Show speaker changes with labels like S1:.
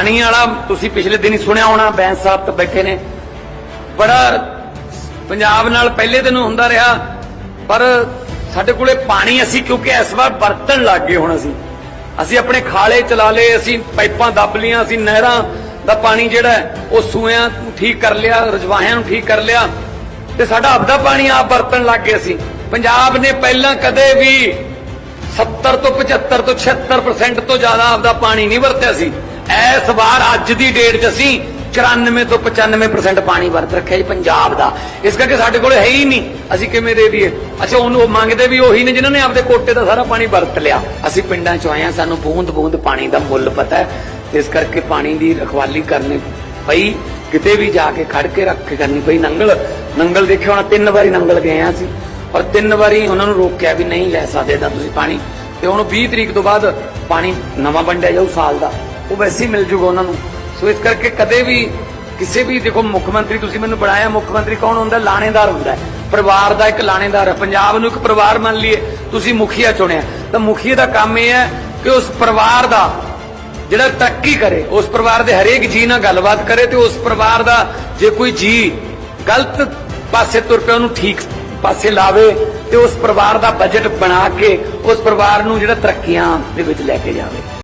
S1: ਪਾਣੀ ਵਾਲਾ ਤੁਸੀਂ ਪਿਛਲੇ ਦਿਨ ਹੀ ਸੁਣਿਆ ਹੋਣਾ, ਬੈਂਸ ਸਾਹਿਬ ਤੇ ਬੈਠੇ ਨੇ। ਬੜਾ ਪੰਜਾਬ ਨਾਲ ਪਹਿਲੇ ਦਿਨ ਹੁੰਦਾ ਰਿਹਾ, ਪਰ ਸਾਡੇ ਕੋਲੇ ਪਾਣੀ ਅਸੀਂ ਕਿਉਂਕਿ ਇਸ ਵਾਰ ਵਰਤਣ ਲੱਗ ਗਏ ਹੁਣ ਅਸੀਂ। ਅਸੀਂ ਆਪਣੇ ਖਾਲੇ ਚਲਾ ਲਏ, ਅਸੀਂ ਪਾਈਪਾਂ ਦੱਬ ਲੀਆਂ ਅਸੀਂ ਨਹਿਰਾਂ ਦਾ ਪਾਣੀ ਜਿਹੜਾ ਉਹ ਸੂਇਆਂ ਨੂੰ ਠੀਕ ਕਰ ਲਿਆ, ਰਜਵਾਹਿਆਂ ਨੂੰ ਠੀਕ ਕਰ ਲਿਆ। ਤੇ ਸਾਡਾ ਆਪਦਾ ਪਾਣੀ ਆਪ ਵਰਤਣ ਲੱਗ ਗਏ ਅਸੀਂ। ਪੰਜਾਬ ਨੇ ਪਹਿਲਾਂ ਕਦੇ ਵੀ 70 ਤੋਂ 75 ਤੋਂ 76% ਤੋਂ ਜ਼ਿਆਦਾ ਆਪਦਾ ਪਾਣੀ ਨਹੀਂ ਵਰਤਿਆ ਸੀ। ਇਸ ਵਾਰ ਅੱਜ ਦੀ ਡੇਟ 'ਚ ਅਸੀਂ 94 ਤੋਂ 95% ਪਾਣੀ ਵਰਤ ਰੱਖਿਆ ਜੀ ਪੰਜਾਬ ਦਾ। ਇਸ ਕਰਕੇ ਸਾਡੇ ਕੋਲ ਹੈ ਹੀ ਨਹੀਂ। ਅਸੀਂ ਕਿਵੇਂ ਦੇ ਦਈਏ? ਅੱਛਾ, ਉਹਨੂੰ ਮੰਗਦੇ ਵੀ ਉਹੀ ਨੇ ਜਿਨ੍ਹਾਂ ਨੇ ਆਪਦੇ ਕੋਟੇ ਦਾ ਸਾਰਾ ਪਾਣੀ ਵਰਤ ਲਿਆ। ਅਸੀਂ ਪਿੰਡਾਂ 'ਚ ਆਏ ਹਾਂ, ਸਾਨੂੰ ਬੂੰਦ ਬੂੰਦ ਪਾਣੀ ਦਾ ਮੁੱਲ ਪਤਾ ਹੈ। ਇਸ ਕਰਕੇ ਪਾਣੀ ਦੀ ਰਖਵਾਲੀ ਕਰਨੀ ਪਈ। ਕਿਤੇ ਵੀ ਜਾ ਕੇ ਖੜ ਕੇ ਰੱਖ ਕੇ ਕਰਨੀ ਪਈ। ਨੰਗਲ ਨੰਗਲ ਦੇਖਿਆ ਹੋਣਾ ਤਿੰਨ ਵਾਰੀ ਨੰਗਲ ਗਏ ਆ ਅਸੀਂ। ਔਰ ਤਿੰਨ ਵਾਰੀ ਉਹਨਾਂ ਨੂੰ ਰੋਕਿਆ ਵੀ ਨਹੀਂ ਲੈ ਸਕਦੇ ਤਾਂ ਤੁਸੀਂ ਪਾਣੀ। ਤੇ ਉਹਨੂੰ 20 ਤਰੀਕ ਤੋਂ ਬਾਅਦ ਪਾਣੀ ਨਵਾਂ ਵੰਡਿਆ ਜਾਊ ਸਾਲ ਦਾ। ਉਹ ਵੈਸੇ ਮਿਲ ਜੂਗਾ ਉਹਨਾਂ ਨੂੰ। ਸੋ ਇਸ ਕਰਕੇ ਕਦੇ ਵੀ ਕਿਸੇ ਵੀ, ਦੇਖੋ ਮੁੱਖ ਮੰਤਰੀ, ਤੁਸੀਂ ਮੈਨੂੰ ਬਣਾਇਆ ਮੁੱਖ ਮੰਤਰੀ ਕੌਣ ਹੁੰਦਾ? ਲਾਣੇਦਾਰ ਹੁੰਦਾ ਪਰਿਵਾਰ ਦਾ ਇੱਕ ਲਾਣੇਦਾਰ ਹੈ। ਪੰਜਾਬ ਨੂੰ ਇੱਕ ਪਰਿਵਾਰ ਮੰਨ ਲਈਏ। ਤੁਸੀਂ ਮੁਖੀਆ ਚੁਣਿਆ। ਤਾਂ ਮੁਖੀਏ ਦਾ ਕੰਮ ਇਹ ਹੈ ਕਿ ਉਸ ਪਰਿਵਾਰ ਦਾ ਜਿਹੜਾ ਤਰੱਕੀ ਕਰੇ, ਉਸ ਪਰਿਵਾਰ ਦੇ ਹਰੇਕ ਜੀ ਨਾਲ ਗੱਲਬਾਤ ਕਰੇ ਤੇ ਉਸ ਪਰਿਵਾਰ ਦਾ ਜੇ ਕੋਈ ਜੀ ਗਲਤ ਪਾਸੇ ਤੁਰ ਪਿਆ, ਉਹਨੂੰ ਠੀਕ ਪਾਸੇ ਲਾਵੇ ਤੇ ਉਸ ਪਰਿਵਾਰ ਦਾ ਬਜਟ ਬਣਾ ਕੇ ਉਸ ਪਰਿਵਾਰ ਨੂੰ ਜਿਹੜਾ ਤਰੱਕੀਆਂ ਦੇ ਵਿੱਚ ਲੈ ਕੇ ਜਾਵੇ।